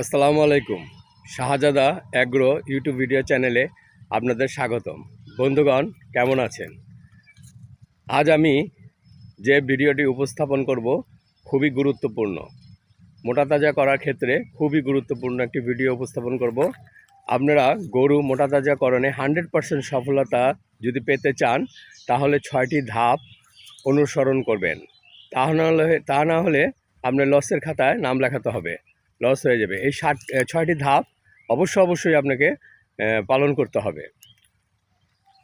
আসসালামু আলাইকুম। শাহজাদা agro YouTube video চ্যানেলে আপনাদের স্বাগতম। বন্ধুগণ, কেমন আছেন? আজ আমি যে ভিডিওটি উপস্থাপন করব, খুবই গুরুত্বপূর্ণ। মোটা তাজা করার ক্ষেত্রে খুবই গুরুত্বপূর্ণ একটি ভিডিও উপস্থাপন করব। আপনারা গরু মোটা তাজাকরণে হান্ড্রেড পারসেন্ট সফলতা যদি পেতে চান, তাহলে ছয়টি ধাপ অনুসরণ করবেন। তা না হলে, তা না হলে আপনার লসের খাতায় নাম লেখাতে হবে। লস হয়ে যাবে। এই ষাট ছয়টি ধাপ অবশ্যই অবশ্যই আপনাকে পালন করতে হবে।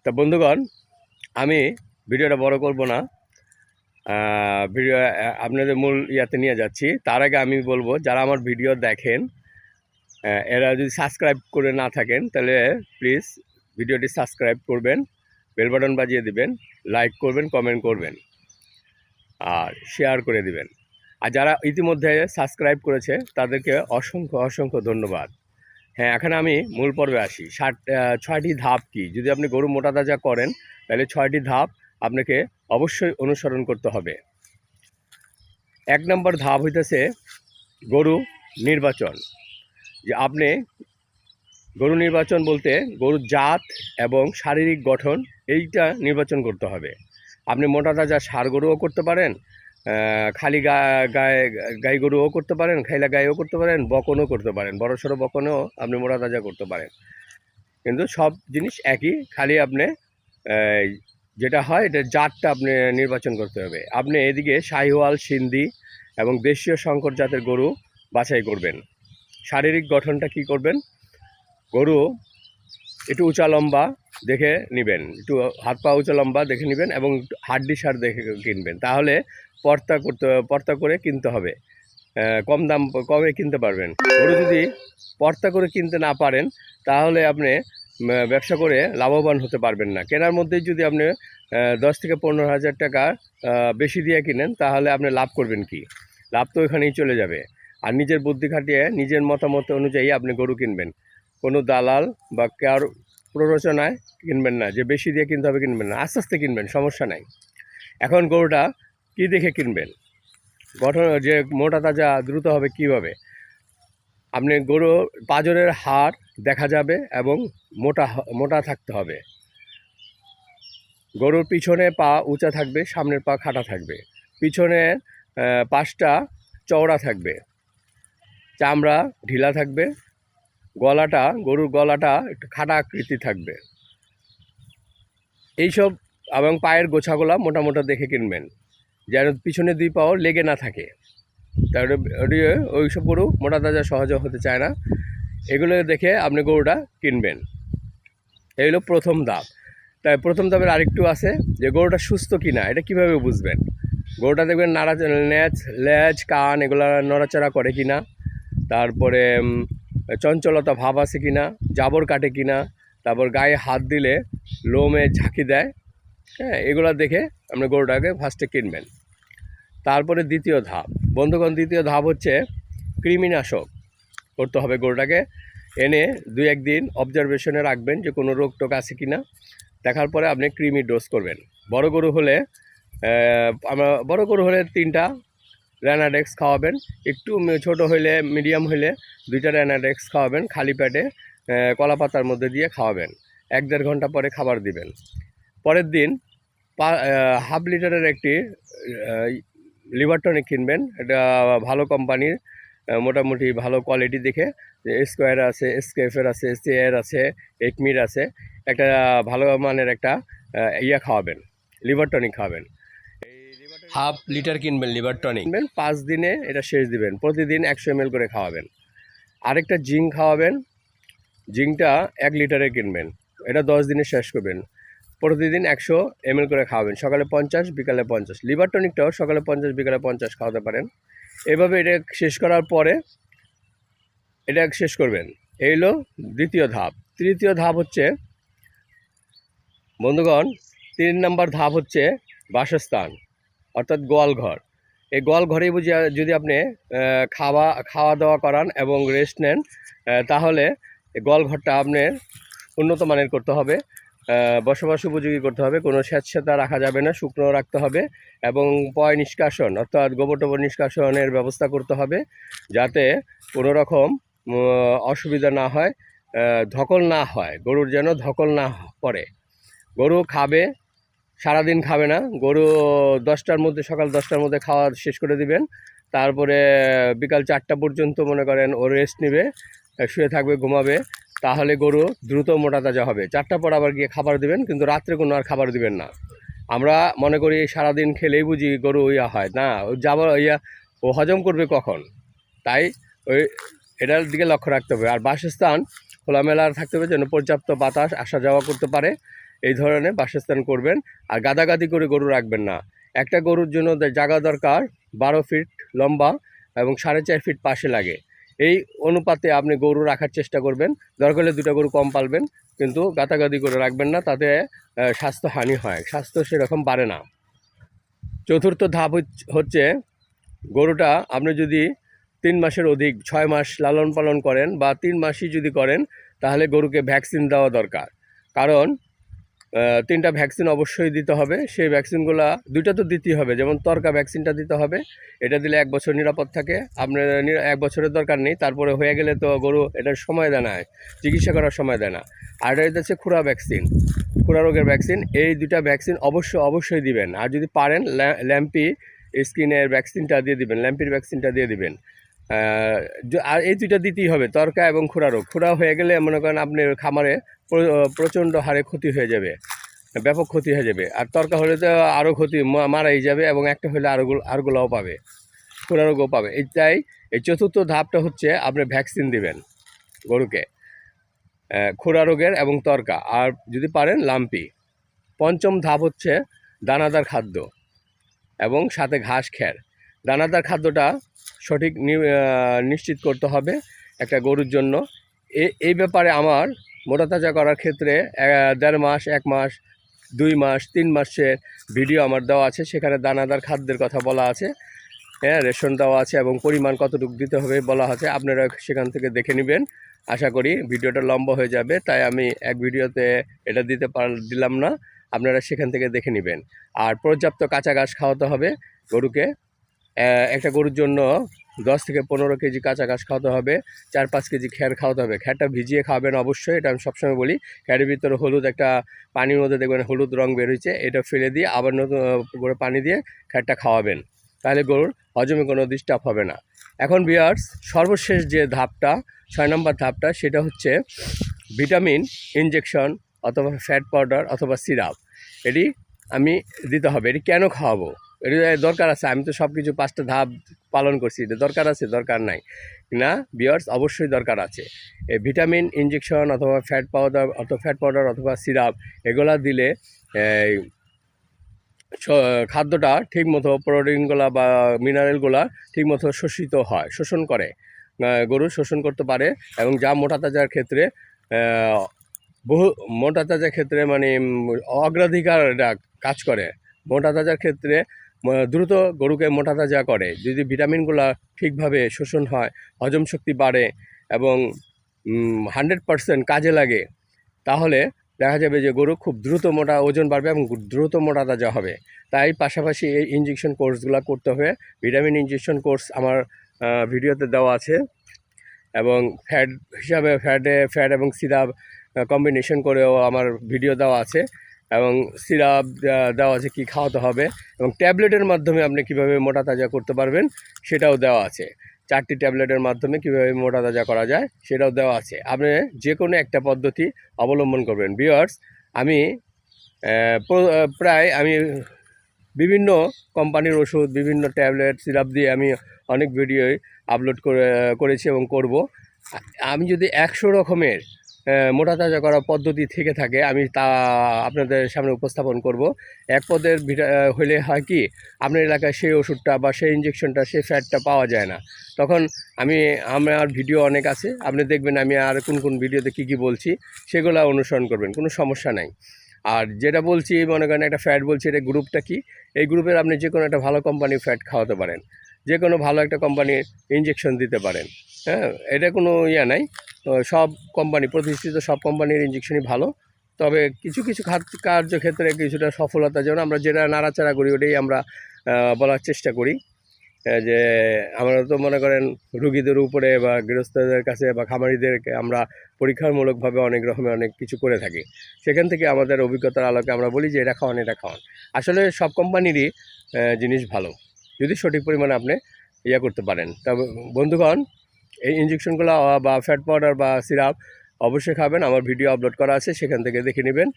তা বন্ধুগণ, আমি ভিডিওটা বড় করব না। ভিডিও আপনাদের মূল ইয়াতে নিয়ে যাচ্ছি। তার আগে আমি বলব, যারা আমার ভিডিও দেখেন এরা যদি সাবস্ক্রাইব করে না থাকেন, তাহলে প্লিজ ভিডিওটি সাবস্ক্রাইব করবেন বেল বাটন বাজিয়ে দিবেন লাইক করবেন কমেন্ট করবেন, আর শেয়ার করে দিবেন। আর যারা ইতিমধ্যে সাবস্ক্রাইব করেছে, তাদেরকে অসংখ্য অসংখ্য ধন্যবাদ। হ্যাঁ এখানে আমি মূল পর্বে আসি। ষাট ছয়টি ধাপ কি? যদি আপনি গরু মোটা তাজা করেন, তাহলে ছয়টি ধাপ আপনাকে অবশ্যই অনুসরণ করতে হবে। এক নম্বর ধাপ হইতেছে গরু নির্বাচন। যে আপনি গরু নির্বাচন বলতে গরুর জাত এবং শারীরিক গঠন, এইটা নির্বাচন করতে হবে। আপনি মোটা তাজা সার গরুও করতে পারেন খালি গা, গায়ে, গাই গরুও করতে পারেন, খাইলা গায়েও করতে পারেন, বকনও করতে পারেন, বড় সড়ো বকনও আপনি মোটা তাজা করতে পারেন। কিন্তু সব জিনিস একই, খালি আপনি যেটা হয়, এটা জাতটা আপনি নির্বাচন করতে হবে। আপনি এদিকে শাহিওয়াল, সিন্ধি এবং দেশীয় শঙ্কর জাতের গরু বাছাই করবেন। শারীরিক গঠনটা কি করবেন? গরু একটু উঁচা লম্বা দেখে নেবেন। একটু হাত পা উঁচা লম্বা দেখে নেবেন এবং হাড্ডি সার দেখে কিনবেন। তাহলে পর্তা করতে, পর্তা করে কিনতে হবে। কম দাম, কমে কিনতে পারবেন। গরু যদি পর্তা করে কিনতে না পারেন, তাহলে আপনি ব্যবসা করে লাভবান হতে পারবেন না। কেনার মধ্যেই যদি আপনি দশ থেকে পনেরো হাজার টাকা বেশি দিয়ে কিনেন, তাহলে আপনি লাভ করবেন কি? লাভ তো ওখানেই চলে যাবে। আর নিজের বুদ্ধি খাটিয়ে, নিজের মতামত অনুযায়ী আপনি গরু কিনবেন। কোনো দালাল বা কার প্ররোচনায় কিনবেন না, যে বেশি দিয়ে কিনতে হবে কিনবেন না, আস্তে আস্তে কিনবেন, সমস্যা নাই। এখন গরুটা কি দেখে কিনবেন? গঠন, যে মোটা তাজা দ্রুত হবে কীভাবে? আপনি গরু, পাজরের হাড় দেখা যাবে এবং মোটা মোটা থাকতে হবে। গরুর পিছনে পা উঁচা থাকবে, সামনের পা খাটা থাকবে। পিছনে পাশটা চওড়া থাকবে। চামড়া ঢিলা থাকবে গলাটা, গরুর গলাটা একটু খাটা আকৃতি থাকবে। এইসব এবং পায়ের গোছাগুলা মোটা মোটা দেখে কিনবেন। যেন পিছনে দুই পাও লেগে না থাকে। তাহলে ওই সব গরু মোটা তাজা সহজে হতে চায় না। এগুলো দেখে আপনি গরুটা কিনবেন। এই হলো প্রথম ধাপ তাই প্রথম ধাপের আরেকটু আছে যে গরুটা সুস্থ কিনা, এটা কীভাবে বুঝবেন? গরুটা দেখবেন নাড়া ন্যাচ ল্যাচ, কান এগুলো নড়াচড়া করে কিনা। তারপরে চঞ্চলতা ভাব আছে কিনা, জাবর কাটে কিনা, তারপর গায়ে হাত দিলে লোমে ঝাঁকি দেয় হ্যাঁ এগুলো দেখে আপনি গরুটাকে ফার্স্টে কিনবেন। তারপরে দ্বিতীয় ধাপ, বন্ধুগণ, দ্বিতীয় ধাপ হচ্ছে কৃমিনাশক করতে হবে গরুটাকে। এনে দুই একদিন অবজারভেশনে রাখবেন যে কোনো রোগ টোক আছে কি না দেখার পরে আপনি কৃমি ডোজ করবেন। বড় গরু হলে আমরা, বড় গরু হলে তিনটা র্যানাডেক্স খাওয়াবেন। একটু ছোট হইলে মিডিয়াম হইলে দুইটা র্যানাডেক্স খাওয়াবেন খালি আহ, কলা পাতার মধ্যে দিয়ে খাওয়াবেন। এক দেড় ঘণ্টা পরে খাবার দিবেন। পরের দিন হাফ লিটারের একটি লিভার টনিক কিনবেন। এটা ভালো কোম্পানির মোটামুটি ভালো কোয়ালিটি দেখে। স্কোয়ার আছে স্কেফের আছে সিয়ার আছে একমির আছে। একটা ভালো মানের একটা ইয়া খাওয়াবেন। লিভার টনিক খাওয়াবেন। হাফ লিটার কিনবেন লিভার টনিক? কিনবেন, পাঁচ দিনে এটা শেষ দিবেন। প্রতিদিন একশো এম করে খাওয়াবেন। আরেকটা জিঙ্ক খাওয়াবেন। জিঙ্কটা এক লিটারে কিনবেন। এটা দশ দিনে শেষ করবেন। প্রতিদিন একশো এম করে খাওয়াবেন। সকালে পঞ্চাশ, বিকালে পঞ্চাশ। লিভার টনিকটাও সকালে পঞ্চাশ, বিকালে পঞ্চাশ খাওয়াতে পারেন। এভাবে এটা শেষ করার পরে এটা শেষ করবেন। এই হলো দ্বিতীয় ধাপ। তৃতীয় ধাপ হচ্ছে, বন্ধুগণ, তিন নম্বর ধাপ হচ্ছে বাসস্থান। অর্থাৎ গোয়ালঘর এই গোয়ালঘরেই বুঝি, যদি আপনি খাওয়া খাওয়া দাওয়া করান এবং রেস্ট নেন তাহলে গোয়ালঘরটা আপনার উন্নত মানের করতে হবে। বসবাস উপযোগী করতে হবে। কোনো স্যাঁতস্যাঁতা রাখা যাবে না, শুকনো রাখতে হবে এবং পয় নিষ্কাশন, অর্থাৎ গোবর টোবর নিষ্কাশনের ব্যবস্থা করতে হবে যাতে কোনো রকম অসুবিধা না হয় ধকল না হয়। গরুর যেন ধকল না পড়ে। গরু খাবে সারাদিন খাবে না। গরু দশটার মধ্যে, সকাল দশটার মধ্যে খাওয়া শেষ করে দিবেন। তারপরে বিকাল চারটা পর্যন্ত মনে করেন ও রেস্ট নেবে, শুয়ে থাকবে, ঘুমাবে। তাহলে গরু দ্রুত মোটা তাজা হবে। চারটা পর আবার গিয়ে খাবার দিবেন, কিন্তু রাত্রে কোনো আর খাবার দিবেন না। আমরা মনে করি সারাদিন খেলেই বুঝি গরু ইয়া হয়। না, ও যাবার ইয়া, ও হজম করবে কখন? তাই ওই, এটার দিকে লক্ষ্য রাখতে হবে। আর বাসস্থান খোলামেলা থাকতে হবে যেন পর্যাপ্ত বাতাস আসা যাওয়া করতে পারে। এই ধরনের বাসস্থান করবেন আর গাদাগাদি করে গরু রাখবেন না। একটা গরুর জন্য জায়গা দরকার বারো ফিট লম্বা এবং সাড়ে চার ফিট পাশে লাগে। এই অনুপাতে আপনি গরু রাখার চেষ্টা করবেন। দরকার হলে দুটো গরু কম পালবেন, কিন্তু গাদাগাদি করে রাখবেন না, তাতে স্বাস্থ্য হানি হয়। স্বাস্থ্য সেরকম বাড়ে না। চতুর্থ ধাপ হচ্ছ- গরুটা আপনি যদি তিন মাসের অধিক, ছয় মাস লালন পালন করেন বা তিন মাসই যদি করেন, তাহলে গরুকে ভ্যাকসিন দেওয়া দরকার। কারণ তিনটা ভ্যাকসিন অবশ্যই দিতে হবে। সেই ভ্যাকসিনগুলো, দুইটা তো দিতেই হবে, যেমন তরকা ভ্যাকসিনটা দিতে হবে, এটা দিলে এক বছর নিরাপদ থাকে। আপনার এক বছরের দরকার নেই, তারপরে হয়ে গেলে তো গরু এটার সময় দেয় না, চিকিৎসা করার সময় দেয় না। আর এটা হচ্ছে খুরা ভ্যাকসিন, খুরা রোগের ভ্যাকসিন, এই দুইটা ভ্যাকসিন অবশ্যই অবশ্যই দিবেন। আর যদি পারেন, ল্যা- ল্যাম্পি স্কিনের ভ্যাকসিনটা দিয়ে দিবেন, ল্যাম্পির ভ্যাকসিনটা দিয়ে দিবেন। আর এই দুইটা দিতেই হবে, তরকা এবং খুরা রোগ খুরা হয়ে গেলে মনে করেন আপনি খামারে প্রচণ্ড হারে ক্ষতি হয়ে যাবে, ব্যাপক ক্ষতি হয়ে যাবে। আর তরকা হলে তো আরও ক্ষতি মারাই যাবে এবং একটা হলে আরোগুলো আরগুলোও পাবে খুরা রোগও পাবে। এই তাই এই চতুর্থ ধাপটা হচ্ছে আপনি ভ্যাকসিন দিবেন গরুকে খুরা রোগের এবং তরকা। আর যদি পারেন লাম্পি। পঞ্চম ধাপ হচ্ছে দানাদার খাদ্য এবং সাথে ঘাস খ্যার দানাদার খাদ্যটা সঠিক নিশ্চিত করতে হবে একটা গরুর জন্য। এই ব্যাপারে আমার মোটা তাজা করার ক্ষেত্রে দেড় মাস, এক মাস, দুই মাস, তিন মাসের ভিডিও আমার দেওয়া আছে। সেখানে দানাদার খাদ্যের কথা বলা আছে। হ্যাঁ রেশন দেওয়া আছে এবং পরিমাণ কতটুকু দিতে হবে বলা আছে। আপনারা সেখান থেকে দেখে নেবেন। আশা করি ভিডিওটা লম্বা হয়ে যাবে, তাই আমি এক ভিডিওতে এটা দিতে পার, দিলাম না। আপনারা সেখান থেকে দেখে নেবেন। আর পর্যাপ্ত কাঁচা ঘাস খাওয়াতে হবে গরুকে। একটা গরুর জন্য দশ থেকে পনেরো কেজি কাঁচা ঘাস খাওয়াতে হবে, চার পাঁচ কেজি খ্যার খাওয়াতে হবে। খ্যারটা ভিজিয়ে খাওয়াবেন অবশ্যই, এটা আমি সবসময় বলি। খ্যারের ভিতরে হলুদ একটা পানির মধ্যে দেখবেন হলুদ রং বেরোচ্ছে, এটা ফেলে দিয়ে আবার নতুন করে পানি দিয়ে খ্যারটা খাওয়াবেন। তাহলে গরুর হজমে কোনো ডিস্টার্ব হবে না। এখন বিয়ার্স সর্বশেষ যে ধাপটা, ছয় নম্বর ধাপটা, সেটা হচ্ছে ভিটামিন ইনজেকশন অথবা ফ্যাট পাউডার অথবা সিরাপ এটি আমি দিতে হবে, এটি কেন খাওয়াবো? এটি দরকার আছে, আমি তো সব কিছু পাঁচটা ধাপ পালন করছি, এটা দরকার আছে, দরকার নাই। না বিয়ার্স অবশ্যই দরকার আছে। এই ভিটামিন ইঞ্জেকশন অথবা ফ্যাট পাউডার অথবা ফ্যাট পাউডার অথবা সিরাপ এগুলা দিলে এই খাদ্যটা ঠিকমতো প্রোটিনগুলা বা মিনারেলগুলা ঠিকমতো শোষিত হয়, শোষণ করে। গরু শোষণ করতে পারে এবং যা মোটা তাজার ক্ষেত্রে বহু, মোটা তাজার ক্ষেত্রে মানে অগ্রাধিকার কাজ করে। মোটা তাজার ক্ষেত্রে দ্রুত গরুকে মোটা তাজা করে। যদি ভিটামিনগুলা ঠিকভাবে শোষণ হয়, হজম শক্তি বাড়ে এবং হান্ড্রেড পারসেন্ট কাজে লাগে, তাহলে দেখা যাবে যে গরু খুব দ্রুত মোটা, ওজন বাড়বে এবং দ্রুত মোটা তাজা হবে। তাই পাশাপাশি এই ইঞ্জেকশন কোর্সগুলো করতে হবে। ভিটামিন ইঞ্জেকশন কোর্স আমার ভিডিওতে দেওয়া আছে এবং ফ্যাট হিসাবে ফ্যাটে ফ্যাট এবং সিরাপ কম্বিনেশন করেও আমার ভিডিও দেওয়া আছে। এবং সিরাপ দেওয়া আছে কী খাওয়াতে হবে এবং ট্যাবলেটের মাধ্যমে আপনি কীভাবে মোটা তাজা করতে পারবেন সেটাও দেওয়া আছে। চারটি ট্যাবলেটের মাধ্যমে কীভাবে মোটা তাজা করা যায় সেটাও দেওয়া আছে। আপনি যে কোনো একটা পদ্ধতি অবলম্বন করবেন। বিয়ার্স আমি প্রায় আমি বিভিন্ন কোম্পানির ওষুধ, বিভিন্ন ট্যাবলেট, সিরাপ দিয়ে আমি অনেক ভিডিওই আপলোড করে, করেছি এবং করব। আমি যদি একশো রকমের মোটা তাজা করার পদ্ধতি থেকে থাকে, আমি তা আপনাদের সামনে উপস্থাপন করব। এক পদের হলে হয় কি, আপনার এলাকায় সেই ওষুধটা বা সেই ইঞ্জেকশনটা সেই ফ্যাটটা পাওয়া যায় না। তখন আমি, আমার ভিডিও অনেক আছে, আপনি দেখবেন আমি আর কোন কোন ভিডিওতে কী কী বলছি, সেগুলো অনুসরণ করবেন, কোনো সমস্যা নাই। আর যেটা বলছি, মনে করেন একটা ফ্যাট বলছি, এটা গ্রুপটা কি? এই গ্রুপের আপনি যে কোনো একটা ভালো কোম্পানির ফ্যাট খাওয়াতে পারেন। যে কোনো ভালো একটা কোম্পানির ইঞ্জেকশন দিতে পারেন। হ্যাঁ এটা কোনো ইয়া নাই। তো সব কোম্পানি, প্রতিষ্ঠিত সব কোম্পানির ইঞ্জেকশনই ভালো। তবে কিছু কিছু কার্যক্ষেত্রে কিছুটা সফলতা, যেমন আমরা যেটা নাড়াচাড়া করি, ওটাই আমরা বলার চেষ্টা করি। যে আমরা তো মনে করেন রুগীদের উপরে বা গৃহস্থদের কাছে বা খামারিদেরকে আমরা পরীক্ষামূলকভাবে অনেক রকমের অনেক কিছু করে থাকি। সেখান থেকে আমাদের অভিজ্ঞতার আলোকে আমরা বলি যে, এটা খাওয়ান এটা খাওয়ান। আসলে সব কোম্পানিরই জিনিস ভালো। যদি সঠিক পরিমাণে আপনি ইয়ে করতে পারেন। তবে বন্ধুগণ এই ইঞ্জেকশনগুলো বা ফ্যাট পাউডার বা সিরাপ অবশ্যই খাবেন। আমার ভিডিও আপলোড করা আছে, সেখান থেকে দেখে নেবেন।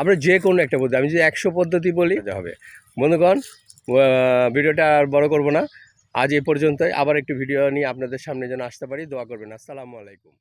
আমরা যে কোনো একটা পদ্ধতি, আমি যদি একশো পদ্ধতি বলি হবে। বন্ধুগণ ভিডিওটা আর বড় করব না। আজ এ পর্যন্তই। আবার একটি ভিডিও নিয়ে আপনাদের সামনে যেন আসতে পারি, দোয়া করবেন। আসসালামু আলাইকুম।